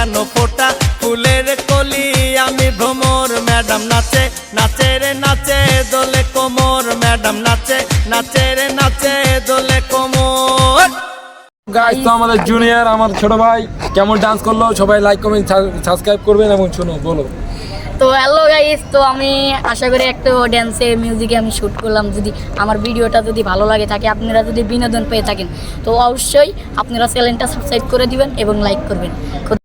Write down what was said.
যেন ফোটা? ফুলের কলি আমি ভ্রমর ম্যাডাম নাচে নাচে রে নাচে দোলে কোমর ম্যাডাম নাচে নাচে রে নাচে দোলে কোমর। গাইস তো আমাদের জুনিয়র আমার ছোট ভাই কেমন ডান্স করল? সবাই লাইক কমেন্ট সাবস্ক্রাইব করবেন এবং শুনো বলো। তো হ্যালো গাইস তো আমি আশা করি একটা ড্যান্সে মিউজিকে আমি শ্যুট করলাম। যদি আমার ভিডিওটা যদি ভালো লাগে থাকে আপনারা যদি বিনোদন পেয়ে থাকেন তো অবশ্যই আপনারা চ্যানেলটা সাবস্ক্রাইব করে দিবেন এবং লাইক করবেন।